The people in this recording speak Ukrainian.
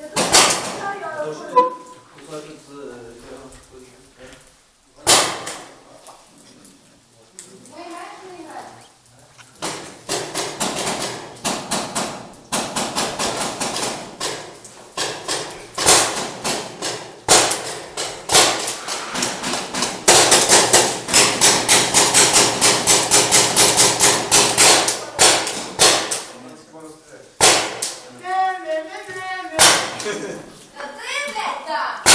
Я дуже не знаю, але... Та ти не так.